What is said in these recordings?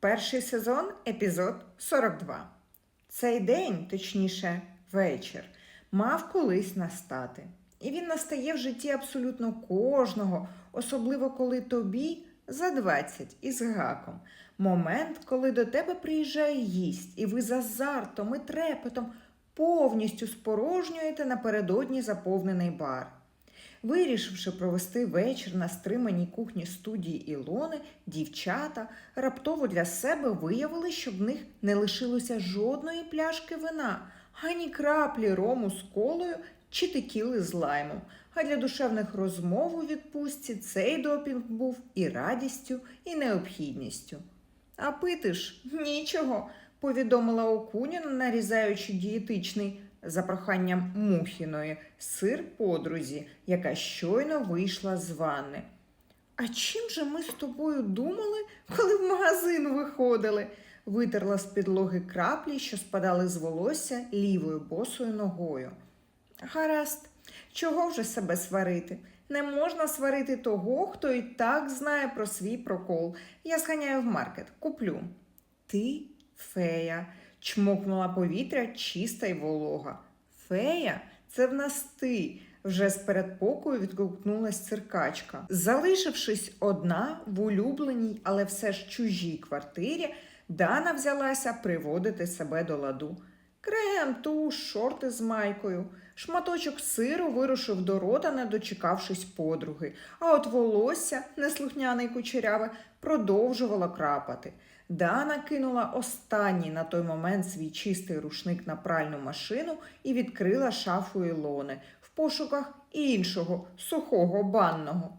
Перший сезон, епізод 42. Цей день, точніше, вечір, мав колись настати. І він настає в житті абсолютно кожного, особливо коли тобі за 20 із гаком. Момент, коли до тебе приїжджає гість, і ви з азартом і трепетом повністю спорожнюєте напередодні заповнений бар. Вирішивши провести вечір на стриманій кухні студії Ілони, дівчата раптово для себе виявили, що в них не лишилося жодної пляшки вина, ані краплі рому з колою чи текіли з лаймом. А для душевних розмов у відпустці цей допінг був і радістю, і необхідністю. А пити ж нічого, повідомила Окуніна, нарізаючи дієтичний за проханням Мухіної сир подрузі, яка щойно вийшла з ванни. А чим же ми з тобою думали, коли в магазин виходили? Витерла з підлоги краплі, що спадали з волосся лівою босою ногою. Гаразд, чого вже себе сварити? Не можна сварити того, хто і так знає про свій прокол. Я зганяю в маркет, куплю. Ти фея, чмокнула повітря чиста й волога. Фея, це в нас ти. Вже з передпокою відгукнулась циркачка. Залишившись одна в улюбленій, але все ж чужій квартирі, Дана взялася приводити себе до ладу. Крем, туш, шорти з майкою. Шматочок сиру вирушив до рота, не дочекавшись подруги, а от волосся, неслухняне й кучеряве, продовжувало крапати. Дана кинула останній на той момент свій чистий рушник на пральну машину і відкрила шафу Ілони в пошуках іншого сухого банного.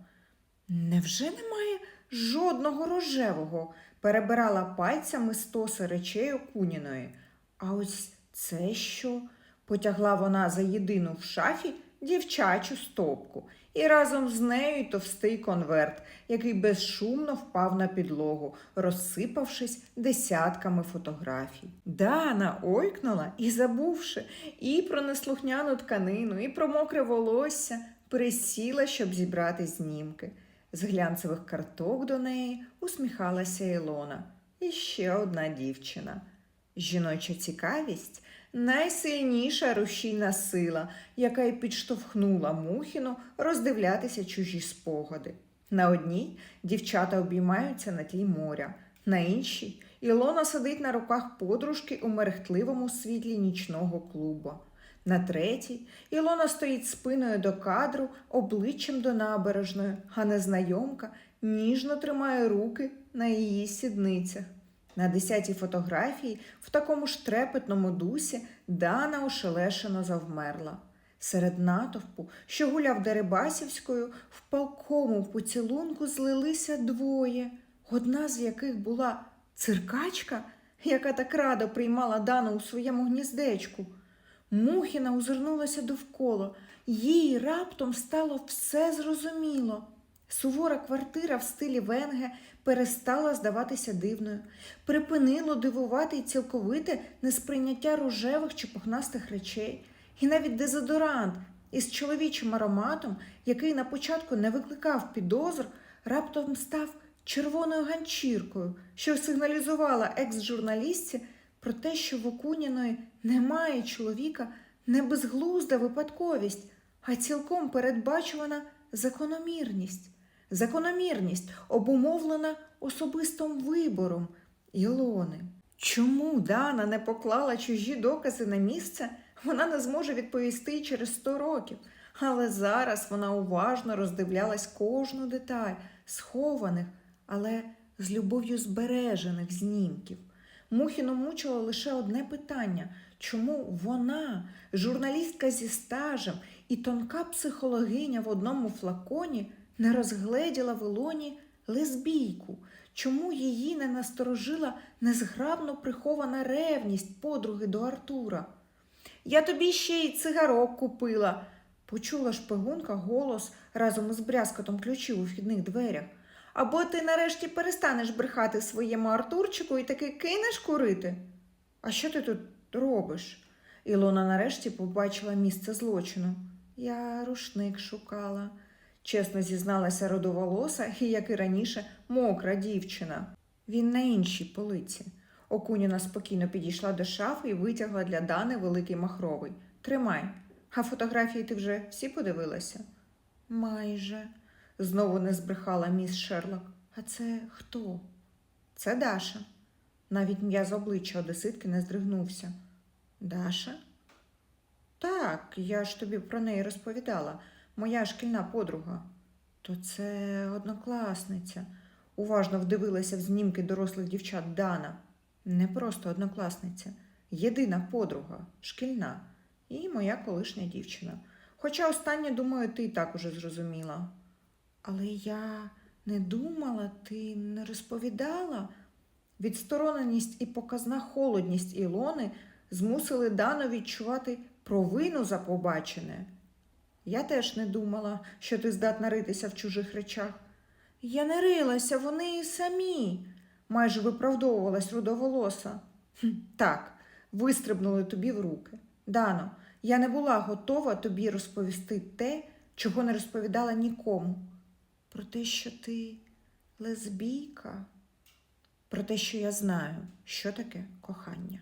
Невже немає жодного рожевого? перебирала пальцями стоси речей Окуніної. А ось це що? Потягла вона за єдину в шафі дівчачу стопку, і разом з нею товстий конверт, який безшумно впав на підлогу, розсипавшись десятками фотографій. Дана ойкнула і, забувши і про неслухняну тканину, і про мокре волосся, присіла, щоб зібрати знімки. З глянцевих карток до неї усміхалася Ілона. І ще одна дівчина. Жіноча цікавість найсильніша рушійна сила, яка й підштовхнула Мухіну роздивлятися чужі спогади. На одній дівчата обіймаються на тлі моря, на іншій Ілона сидить на руках подружки у мерехтливому світлі нічного клубу. На третій Ілона стоїть спиною до кадру, обличчям до набережної, а незнайомка ніжно тримає руки на її сідницях. На десятій фотографії в такому ж трепетному дусі Дана ошелешено завмерла. Серед натовпу, що гуляв Дерибасівською, в палкому поцілунку злилися двоє, одна з яких була циркачка, яка так радо приймала Дану у своєму гніздечку. Мухіна озирнулася довкола, їй раптом стало все зрозуміло. Сувора квартира в стилі Венге перестала здаватися дивною, припинило дивувати й цілковите несприйняття рожевих чи пухнастих речей, і навіть дезодорант із чоловічим ароматом, який на початку не викликав підозр, раптом став червоною ганчіркою, що сигналізувала екс-журналістці про те, що в Окуніної немає чоловіка не безглузда випадковість, а цілком передбачувана закономірність. Закономірність обумовлена особистим вибором Ілони. Чому Дана не поклала чужі докази на місце, вона не зможе відповісти через сто років. Але зараз вона уважно роздивлялась кожну деталь схованих, але з любов'ю збережених знімків. Мухіну мучило лише одне питання чому вона, журналістка зі стажем і тонка психологиня в одному флаконі, не розгледіла в Ілоні лесбійку? Чому її не насторожила незграбно прихована ревність подруги до Артура? Я тобі ще й цигарок купила, почула шпигунка голос разом із брязкотом ключів у вхідних дверях. Або ти нарешті перестанеш брехати своєму Артурчику і таки кинеш курити? А що ти тут робиш? Ілона нарешті побачила місце злочину. Я рушник шукала, чесно зізналася родоволоса і, як і раніше, мокра дівчина. Він на іншій полиці. Окуніна спокійно підійшла до шафи і витягла для Дани великий махровий. Тримай. А фотографії ти вже всі подивилася? Майже. Знову не збрехала міс Шерлок. А це хто? Це Даша. Навіть м'яз обличчя Одеситки не здригнувся. Даша? Так, я ж тобі про неї розповідала. Моя шкільна подруга. То це однокласниця. Уважно вдивилася в знімки дорослих дівчат Дана. Не просто однокласниця, єдина подруга, шкільна і моя колишня дівчина. Хоча останнє, думаю, ти і так уже зрозуміла. Але я не думала, ти не розповідала. Відстороненість і показна холодність Ілони змусили Дану відчувати провину за побачене. Я теж не думала, що ти здатна ритися в чужих речах. Я не рилася, вони і самі, майже виправдовувалась рудоволоса. «Хм, Так, вистрибнули тобі в руки. Дано, я не була готова тобі розповісти те, чого не розповідала нікому. Про те, що ти лесбійка, про те, що я знаю, що таке кохання.